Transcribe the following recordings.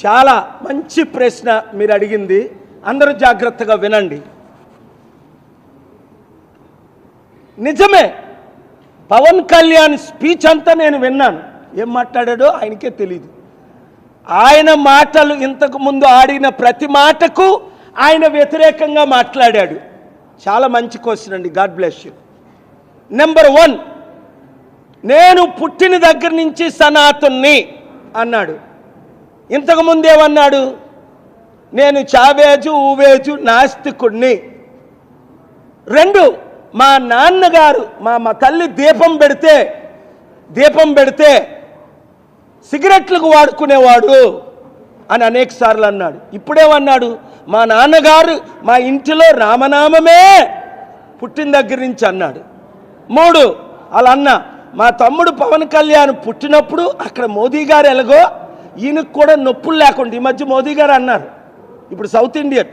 చాలా మంచి ప్రశ్న మీరు అడిగింది. అందరూ జాగ్రత్తగా వినండి. నిజమే పవన్ కళ్యాణ్ స్పీచ్ అంతా నేను విన్నాను. ఏం మాట్లాడాడో ఆయనకే తెలియదు ఆయన మాటలు ఇంతకు ముందు ఆడిన ప్రతి మాటకు ఆయన వ్యతిరేకంగా మాట్లాడాడు. చాలా మంచి క్వశ్చన్ అండి. God bless you number one నేను పుట్టిన దగ్గర నుంచి సనాతున్ని అన్నాడు. ఇంతకు ముందేమన్నాడు నేను చావేజు ఊవేజు నాస్తికుణ్ణి. రెండు మా నాన్నగారు మా మా తల్లి దీపం పెడితే దీపం పెడితే సిగరెట్లకు వాడుకునేవాడు అని అనేక సార్లు అన్నాడు. ఇప్పుడేమన్నాడు? మా నాన్నగారు మా ఇంటిలో రామనామమే పుట్టిన దగ్గర నుంచి అన్నాడు. మూడు అలా అన్న మా తమ్ముడు పవన్ కళ్యాణ్ పుట్టినప్పుడు అక్కడ మోదీ గారు ఎలాగో ఈయనకు కూడా నొప్పులు లేకుండా ఈ మధ్య మోదీ గారు అన్నారు. ఇప్పుడు సౌత్ ఇండియన్.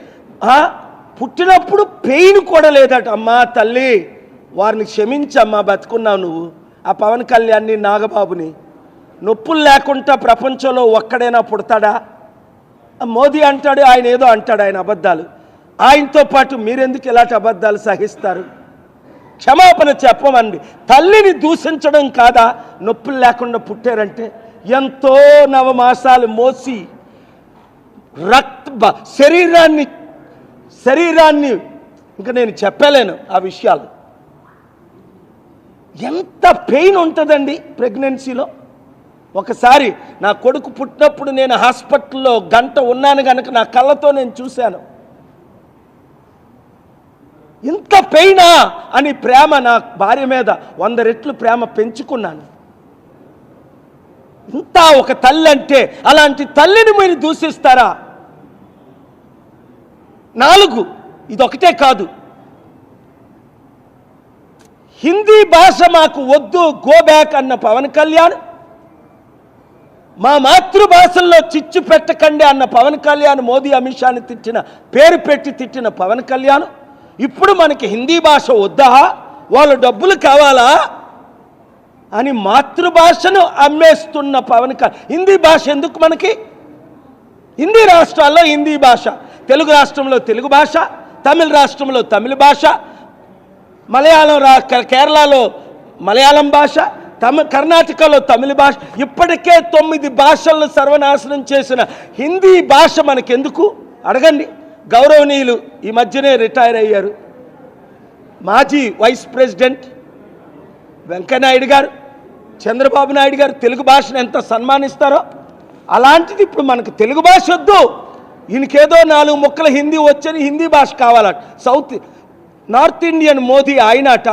పుట్టినప్పుడు పెయిన్ కూడా లేదట. అమ్మా తల్లి వారిని క్షమించమ్మా బతుకున్నావు నువ్వు. ఆ పవన్ కళ్యాణ్ని నాగబాబుని నొప్పులు లేకుండా ప్రపంచంలో ఒక్కడైనా పుడతాడా? మోదీ అంటాడు ఆయన ఏదో అంటాడు ఆయన అబద్ధాలు. ఆయనతో పాటు మీరెందుకు ఇలాంటి అబద్ధాలు సహిస్తారు? క్షమాపణ చెప్పమండి. తల్లిని దూషించడం కాదా? నొప్పులు లేకుండా పుట్టారంటే ఎంతో నవమాసాలు మోసి రక్త బ- శరీరాన్ని శరీరాన్ని ఇంకా నేను చెప్పలేను ఆ విషయాలు. ఎంత పెయిన్ ఉంటుందండి ప్రెగ్నెన్సీలో ఒకసారి నా కొడుకు పుట్టినప్పుడు నేను హాస్పిటల్లో గంట ఉన్నాను కనుక నా కళ్ళతో నేను చూశాను. ఇంత పెయినా అని ప్రేమ నా భార్య మీద వంద రెట్లు ప్రేమ పెంచుకున్నాను. ఇంత ఒక తల్లి అంటే అలాంటి తల్లిని మీరు దూషిస్తారా? నాలుగు ఇదొకటే కాదు. హిందీ భాష మాకు వద్దు గో బ్యాక్ అన్న పవన్ కళ్యాణ్. మా మాతృభాషల్లో చిచ్చు పెట్టకండి అన్న పవన్ కళ్యాణ్ మోదీ అమిత్ షాని తిట్టిన పేరు పెట్టి తిట్టిన పవన్ కళ్యాణ్. ఇప్పుడు మనకి హిందీ భాష వద్దా? వాళ్ళు డబ్బులు కావాలా? అని మాతృభాషను అమ్మేస్తున్న పవన్ కళ్యాణ్ హిందీ భాష ఎందుకు మనకి? హిందీ రాష్ట్రాల్లో హిందీ భాష తెలుగు రాష్ట్రంలో తెలుగు భాష తమిళ రాష్ట్రంలో తమిళ భాష మలయాళం రా కేరళలో మలయాళం భాష తమి కర్ణాటకలో తమిళ భాష ఇప్పటికే తొమ్మిది భాషలను సర్వనాశనం చేసిన హిందీ భాష మనకెందుకు? అడగండి. గౌరవనీయులు ఈ మధ్యనే రిటైర్ అయ్యారు మాజీ వైస్ ప్రెసిడెంట్ వెంకయ్యనాయుడు గారు చంద్రబాబు నాయుడు గారు తెలుగు భాషను ఎంత సన్మానిస్తారో అలాంటిది ఇప్పుడు మనకు తెలుగు భాష వద్దు. ఈయనకేదో నాలుగు ముక్కల హిందీ వచ్చని హిందీ భాష కావాలట. సౌత్ నార్త్ ఇండియన్ మోదీ ఆయనట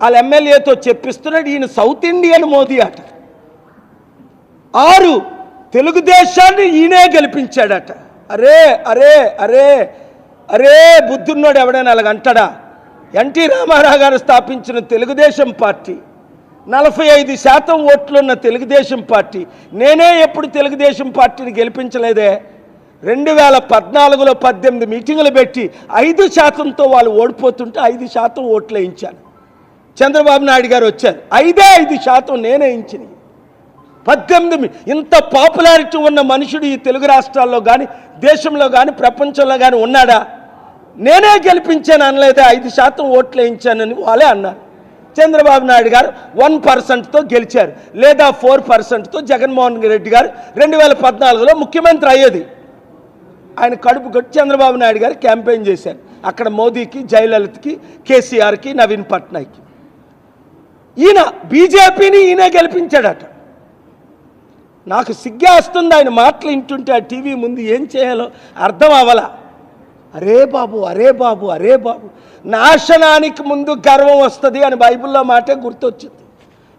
వాళ్ళ ఎమ్మెల్యేతో చెప్పిస్తున్నాడు ఈయన సౌత్ ఇండియన్ మోదీ అట. ఆరు తెలుగుదేశాన్ని ఈయనే గెలిపించాడట. అరే అరే అరే అరే బుద్ధున్నోడు ఎవడైనా అలాగ అంటాడా? ఎన్టీ రామారావు గారు స్థాపించిన తెలుగుదేశం పార్టీ. నలభై ఐదు శాతం ఓట్లున్న తెలుగుదేశం పార్టీ నేనే ఎప్పుడు తెలుగుదేశం పార్టీని గెలిపించలేదే? రెండు వేల పద్నాలుగులో పద్దెనిమిది మీటింగులు పెట్టి ఐదు శాతంతో వాళ్ళు ఓడిపోతుంటే ఐదు శాతం ఓట్లు వేయించాను. చంద్రబాబు నాయుడు గారు వచ్చారు. ఐదే ఐదు శాతం నేనే ఇచ్చినాయి పద్దెనిమిది ఇంత పాపులారిటీ ఉన్న మనుషుడు ఈ తెలుగు రాష్ట్రాల్లో కానీ దేశంలో కానీ ప్రపంచంలో కానీ ఉన్నాడా? నేనే గెలిపించాను అనలేదే ఐదు శాతం ఓట్లు వేయించానని వాళ్ళే అన్నారు. చంద్రబాబు నాయుడు గారు వన్ పర్సెంట్తో గెలిచారు లేదా ఫోర్ పర్సెంట్తో జగన్మోహన్ రెడ్డి గారు రెండు వేల పద్నాలుగులో ముఖ్యమంత్రి అయ్యేది. ఆయన కడుపు కొట్టి చంద్రబాబు నాయుడు గారు క్యాంపెయిన్ చేశారు. అక్కడ మోదీకి జయలలిత్కి కేసీఆర్కి నవీన్ పట్నాయక్కి. ఈయన బీజేపీని ఈయన గెలిపించాడట. నాకు సిగ్గే వస్తుంది ఆయన మాటలు వింటుంటే ఆ టీవీ ముందు ఏం చేయాలో అర్థం అవ్వలా? అరే బాబు అరే బాబు అరే బాబు. నాశనానికి ముందు గర్వం వస్తుంది అని బైబిల్లో మాటే గుర్తొచ్చింది.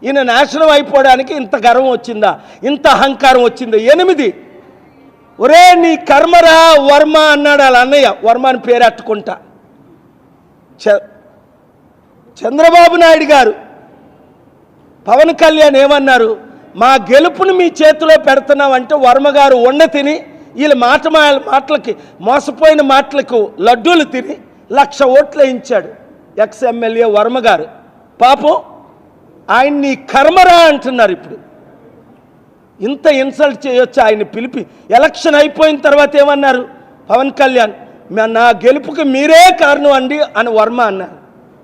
ఈయన నాశనం అయిపోవడానికి ఇంత గర్వం వచ్చిందా? ఇంత అహంకారం వచ్చిందా? ఎనిమిది. ఒరే నీ కర్మరా వర్మ అన్నాడు వాళ్ళ అన్నయ్య. వర్మ అని పేరట్టుకుంటా చ- చంద్రబాబు నాయుడు గారు పవన్ కళ్యాణ్ ఏమన్నారు? మా గెలుపుని మీ చేతిలో పెడుతున్నామంటే వర్మ గారు వండ తిని వీళ్ళ మాట మా- మాటలకి మోసపోయిన మాటలకు లడ్డూలు తిని లక్ష ఓట్లు వేయించాడు ఎక్స్ ఎమ్మెల్యే వర్మ గారు. పాపం ఆయన్ని కర్మరా అంటున్నారు ఇప్పుడు. ఇంత ఇన్సల్ట్ చేయొచ్చు ఆయన పిలిపి. ఎలక్షన్ అయిపోయిన తర్వాత ఏమన్నారు? పవన్ కళ్యాణ్ నా గెలుపుకి మీరే కారణం అండి అని వర్మ అన్నారు.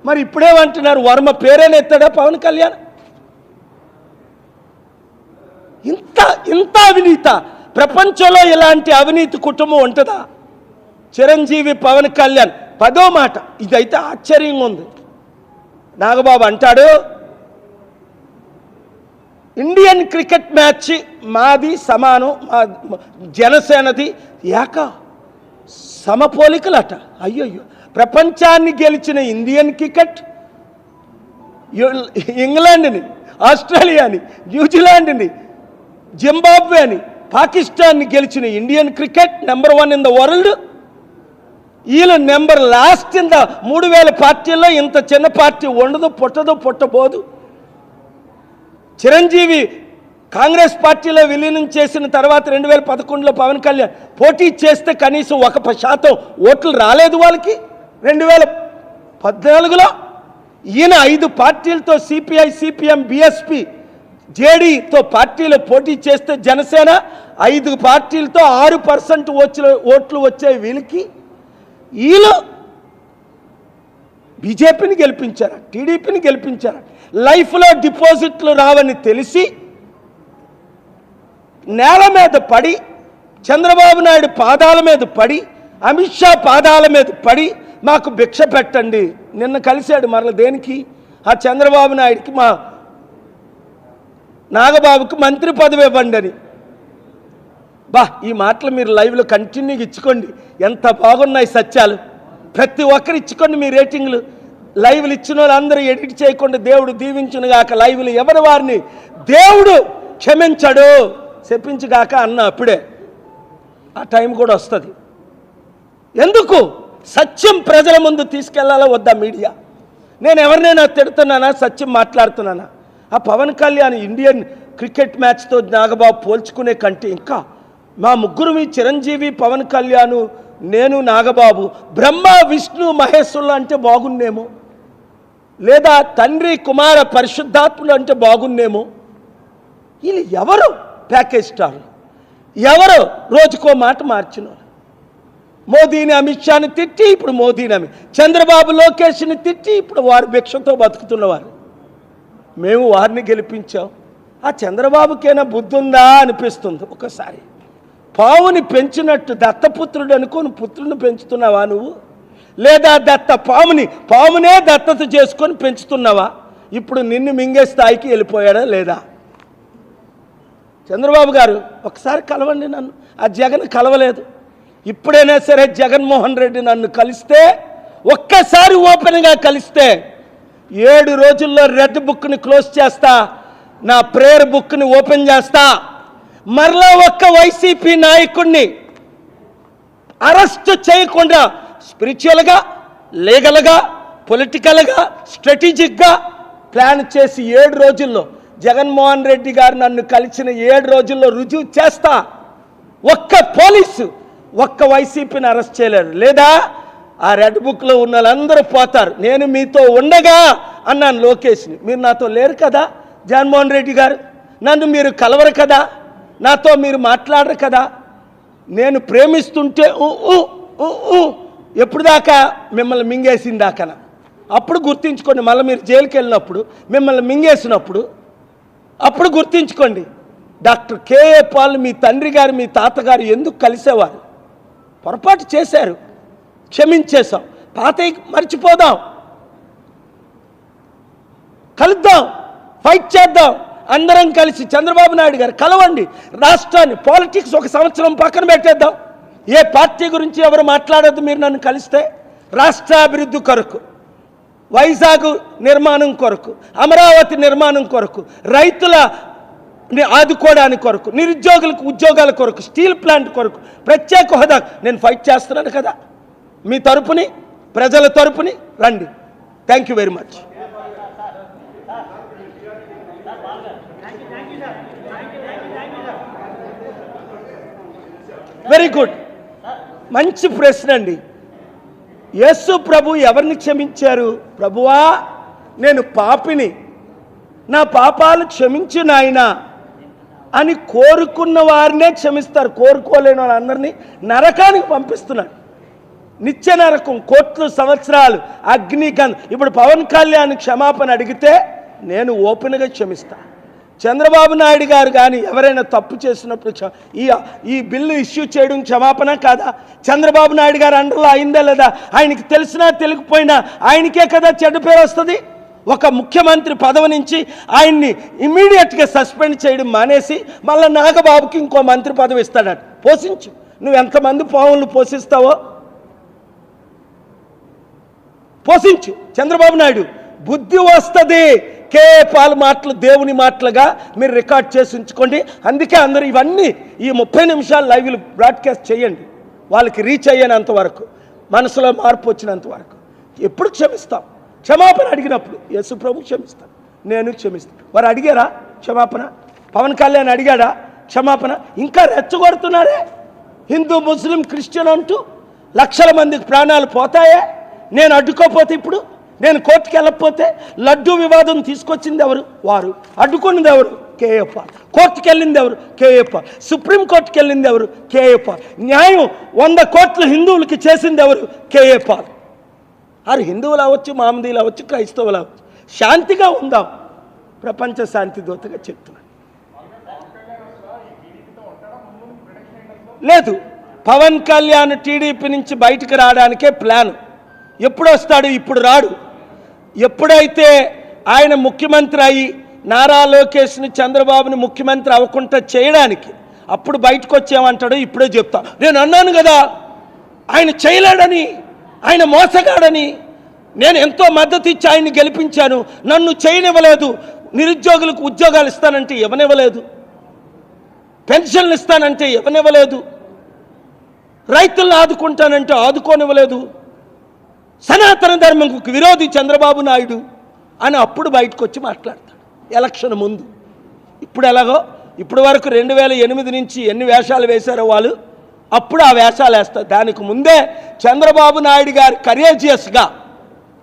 మరి ఇప్పుడేమంటున్నారు? వర్మ పేరేనెత్తాడా పవన్ కళ్యాణ్? ఇంత ఇంత అవినీత. ప్రపంచంలో ఇలాంటి అవినీతి కుటుంబం ఉంటుందా? చిరంజీవి పవన్ కళ్యాణ్ పదో మాట. ఇదైతే ఆశ్చర్యంగా ఉంది. నాగబాబు అంటాడు ఇండియన్ క్రికెట్ మ్యాచ్ మాది సమానం మా జనసేనది ఏక సమపోలికలట. అయ్యయ్యో. ప్రపంచాన్ని గెలిచిన ఇండియన్ క్రికెట్ ఇంగ్లాండ్ని ఆస్ట్రేలియాని న్యూజిలాండ్ని జింబాబ్వేని పాకిస్తాన్ని గెలిచిన Indian cricket number one in the world. వీళ్ళ నెంబర్ లాస్ట్ కింద మూడు వేల పార్టీల్లో ఇంత చిన్న పార్టీ ఉండదు పుట్టదు పుట్టబోదు. చిరంజీవి కాంగ్రెస్ పార్టీలో విలీనం చేసిన తర్వాత రెండు వేల పదకొండులో పవన్ కళ్యాణ్ పోటీ చేస్తే కనీసం ఒక శాతం ఓట్లు రాలేదు వాళ్ళకి. రెండు వేల పద్నాలుగులో ఈయన ఐదు పార్టీలతో సిపిఐ సిపిఎం బిఎస్పి జేడీతో పార్టీలో పోటీ చేస్తే జనసేన ఐదు పార్టీలతో ఆరు పర్సెంట్ ఓట్లు ఓట్లు వచ్చే వీళ్ళకి వీళ్ళు బీజేపీని గెలిపించారు? టీడీపీని గెలిపించారు? లైఫ్లో డిపాజిట్లు రావని తెలిసి నేల మీద పడి చంద్రబాబు నాయుడు పాదాల మీద పడి అమిత్ షా పాదాల మీద పడి మాకు భిక్ష పెట్టండి. నిన్న కలిశాడు మరల దేనికి? ఆ చంద్రబాబు నాయుడికి మా నాగబాబుకి మంత్రి పదవి ఇవ్వండి అని. బా ఈ మాటలు మీరు లైవ్లో కంటిన్యూగా ఇచ్చుకోండి. ఎంత బాగున్నాయి సత్యాలు. ప్రతి ఒక్కరు ఇచ్చుకోండి మీ రేటింగ్లు. లైవ్లు ఇచ్చిన వాళ్ళందరూ ఎడిట్ చేయకుండా దేవుడు దీవించునుగాక లైవ్లు ఎవరి వారిని? దేవుడు క్షమించడు. చెప్పించుగాక అన్న అప్పుడే. ఆ టైం కూడా వస్తుంది. ఎందుకు? సత్యం ప్రజల ముందు తీసుకెళ్ళాలా వద్దా మీడియా? నేను ఎవరినైనా తిడుతున్నానా? సత్యం మాట్లాడుతున్నానా? ఆ పవన్ కళ్యాణ్ ఇండియన్ క్రికెట్ మ్యాచ్తో నాగబాబు పోల్చుకునే కంటే ఇంకా మా ముగ్గురు మీ చిరంజీవి పవన్ కళ్యాణ్ నేను నాగబాబు బ్రహ్మ విష్ణు మహేశ్వరులు అంటే బాగున్నేమో? లేదా తండ్రి కుమార పరిశుద్ధాత్ములు అంటే బాగున్నేమో? వీళ్ళు ఎవరు ప్యాకేజ్ స్టార్లు ఎవరు రోజుకో మాట మార్చిన మోదీని అమిత్ షాని తిట్టి ఇప్పుడు మోదీని అమి చంద్రబాబు లోకేష్ని తిట్టి ఇప్పుడు వారు భిక్షతో బతుకుతున్నవారు. మేము వారిని గెలిపించాం. ఆ చంద్రబాబుకైనా బుద్ధి ఉందా అనిపిస్తుంది ఒకసారి. పావుని పెంచినట్టు దత్తపుత్రుడు అనుకుని పుత్రుని పెంచుతున్నావా నువ్వు? లేదా దత్త పాముని పామునే దత్తత చేసుకొని పెంచుతున్నావా? ఇప్పుడు నిన్ను మింగే స్థాయికి వెళ్ళిపోయాడా లేదా? చంద్రబాబు గారు ఒకసారి కలవండి నన్ను. ఆ జగన్ కలవలేదు. ఇప్పుడైనా సరే జగన్మోహన్ రెడ్డి నన్ను కలిస్తే ఒక్కసారి ఓపెన్గా కలిస్తే ఏడు రోజుల్లో రెడ్ బుక్ని క్లోజ్ చేస్తా నా ప్రేయర్ బుక్ని ఓపెన్ చేస్తా మరలా ఒక్క వైసీపీ నాయకుడిని అరెస్ట్ చేయకుండా స్పిరిచువల్గా లీగల్గా పొలిటికల్గా స్ట్రాటజిక్గా ప్లాన్ చేసి ఏడు రోజుల్లో జగన్మోహన్ రెడ్డి గారు నన్ను కలిసిన ఏడు రోజుల్లో రుజువు చేస్తా. ఒక్క పోలీసు ఒక్క వైసీపీని అరెస్ట్ చేయలేరు లేదా ఆ రెడ్ బుక్లో ఉన్న వాళ్ళందరూ పోతారు. నేను మీతో ఉండగా అన్నాను లోకేష్ని. మీరు నాతో లేరు కదా జగన్మోహన్ రెడ్డి గారు? నన్ను మీరు కలవరు కదా? నాతో మీరు మాట్లాడరు కదా. నేను ప్రేమిస్తుంటే ఎప్పుడు దాకా మిమ్మల్ని మింగేసిన దాకా అప్పుడు గుర్తించుకోండి మళ్ళీ మీరు జైలుకి వెళ్ళినప్పుడు మిమ్మల్ని మింగేసినప్పుడు అప్పుడు గుర్తించుకోండి డాక్టర్ కేఏ పాల్ మీ తండ్రి గారు మీ తాతగారు ఎందుకు కలిసేవారు? పొరపాటు చేశారు. క్షమించేశాం. పాత మర్చిపోదాం. కలుద్దాం. ఫైట్ చేద్దాం. అందరం కలిసి చంద్రబాబు నాయుడు గారు కలవండి. రాష్ట్రాన్ని పాలిటిక్స్ ఒక సంవత్సరం పక్కన పెట్టేద్దాం. ఏ పార్టీ గురించి ఎవరు మాట్లాడొద్దు మీరు నన్ను కలిస్తే? రాష్ట్ర అభివృద్ధి కొరకు వైజాగ్ నిర్మాణం కొరకు అమరావతి నిర్మాణం కొరకు రైతుల ఆదుకోవడానికి కొరకు నిరుద్యోగులకు ఉద్యోగాల కొరకు స్టీల్ ప్లాంట్ కొరకు ప్రత్యేక హోదా నేను ఫైట్ చేస్తున్నాను కదా. మీ తరపుని ప్రజల తరపుని రండి. Thank you very much very good. మంచి ప్రశ్న అండి. యేసు ప్రభు ఎవరిని క్షమించారు? ప్రభువా నేను పాపిని. నా పాపాలు క్షమించు నాయన అని కోరుకున్న వారినే క్షమిస్తారు. కోరుకోలేని వాళ్ళందరినీ నరకానికి పంపిస్తున్నాడు నిత్య నరకం కోట్లు సంవత్సరాలు అగ్నిగంధ. ఇప్పుడు పవన్ కళ్యాణ్ క్షమాపణ అడిగితే నేను ఓపెన్గా క్షమిస్తాను చంద్రబాబు నాయుడు గారు కానీ ఎవరైనా తప్పు చేసినప్పుడు ఈ ఈ బిల్లు ఇష్యూ చేయడం క్షమాపణ కాదా? చంద్రబాబు నాయుడు గారు అండర్లో అయిందా లేదా? ఆయనకి తెలిసినా తెలియకపోయినా ఆయనకే కదా చెడ్డ పేరు వస్తుంది? ఒక ముఖ్యమంత్రి పదవి నుంచి ఆయన్ని ఇమీడియట్గా సస్పెండ్ చేయడం మానేసి మళ్ళీ నాగబాబుకి ఇంకో మంత్రి పదవి ఇస్తాడట. పోషించు. నువ్వు ఎంతమంది పావులను పోషిస్తావో? పోషించు. చంద్రబాబు నాయుడు బుద్ధి వస్తుంది. కే పాల్ మాటలు దేవుని మాటలుగా మీరు రికార్డ్ చేసి ఉంచుకోండి. అందుకే అందరూ ఇవన్నీ ఈ ముప్పై నిమిషాలు లైవ్లు బ్రాడ్కాస్ట్ చేయండి. వాళ్ళకి రీచ్ అయ్యేంత వరకు మనసులో మార్పు వచ్చినంత వరకు. ఎప్పుడు క్షమిస్తాం? క్షమాపణ అడిగినప్పుడు యేసు ప్రభు క్షమిస్తాం నేను క్షమిస్తాను. వారు అడిగారా? క్షమాపణ? పవన్ కళ్యాణ్ అడిగాడా? క్షమాపణ? ఇంకా రెచ్చగొడుతున్నారే? హిందూ ముస్లిం క్రిస్టియన్ అంటూ లక్షల మందికి ప్రాణాలు పోతాయే? నేను అడ్డుకోపోతే ఇప్పుడు? నేను కోర్టుకి వెళ్ళకపోతే లడ్డూ వివాదం తీసుకొచ్చింది ఎవరు? వారు. అడ్డుకున్నది ఎవరు? కేఏప. కోర్టుకు వెళ్ళింది ఎవరు? కేఏప. సుప్రీం కోర్టుకి వెళ్ళింది ఎవరు? కేఏప. న్యాయం వంద కోట్ల హిందువులకి చేసింది ఎవరు? కేఏప. వారు హిందువులు అవ్వచ్చు మామదీలు అవ్వచ్చు క్రైస్తవులు అవ్వచ్చు. శాంతిగా ఉందాం. ప్రపంచ శాంతి దూతగా చెప్తున్నాను లేదు. పవన్ కళ్యాణ్ టీడీపీ నుంచి బయటకు రావడానికే ప్లాన్. ఎప్పుడు వస్తాడు ఇప్పుడు రాడు. ఎప్పుడైతే ఆయన ముఖ్యమంత్రి అయ్యి నారా లోకేష్ని చంద్రబాబుని ముఖ్యమంత్రి అవ్వకుండా చేయడానికి అప్పుడు బయటకు వచ్చేమంటాడో ఇప్పుడే చెప్తా. నేను అన్నాను కదా ఆయన చేయలేడని ఆయన మోసగాడని నేను ఎంతో మద్దతు ఇచ్చి ఆయన్ని గెలిపించాను నన్ను చేయనివ్వలేదు నిరుద్యోగులకు ఉద్యోగాలు ఇస్తానంటే ఇవ్వనివ్వలేదు పెన్షన్లు ఇస్తానంటే ఇవ్వనివ్వలేదు రైతులను ఆదుకుంటానంటే ఆదుకోనివ్వలేదు సనాతన ధర్మంకు విరోధి చంద్రబాబు నాయుడు అని అప్పుడు బయటకు వచ్చి మాట్లాడతాడు. ఎలక్షన్ ముందు. ఇప్పుడు ఎలాగో? ఇప్పుడు వరకు రెండు వేల ఎనిమిది నుంచి ఎన్ని వేషాలు వేశారో వాళ్ళు? అప్పుడు ఆ వేషాలు వేస్తారు. దానికి ముందే చంద్రబాబు నాయుడు గారు కరేజియస్గా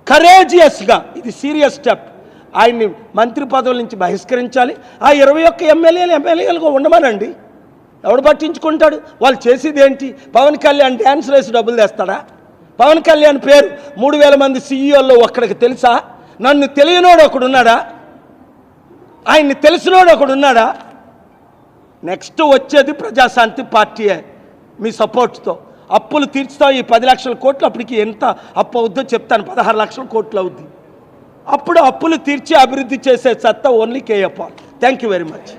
కరేజియస్గా ఇది సీరియస్ స్టెప్ ఆయన్ని మంత్రి పదవుల నుంచి బహిష్కరించాలి. ఆ ఇరవై ఒక్క ఎమ్మెల్యేలు ఎమ్మెల్యేలుగా ఉండమనండి. ఎవడు పట్టించుకుంటాడు? వాళ్ళు చేసేది ఏంటి పవన్ కళ్యాణ్ డ్యాన్స్ వేసి డబ్బులు తెస్తాడా? పవన్ కళ్యాణ్ పేరు మూడు వేల మంది సీఈఓల్లో ఒక్కడికి తెలుసా? నన్ను తెలియనోడు ఒకడు ఉన్నాడా? ఆయన్ని తెలిసినోడు ఒకడు ఉన్నాడా? నెక్స్ట్ వచ్చేది ప్రజాశాంతి పార్టీయే మీ సపోర్ట్తో. అప్పులు తీర్చుతాం ఈ పది లక్షల కోట్లు అప్పటికి ఎంత అప్పు అవుద్దో చెప్తాను. పదహారు లక్షల కోట్లు అవుద్ది. అప్పుడు అప్పులు తీర్చి అభివృద్ధి చేసే సత్తా only KFR thank you very much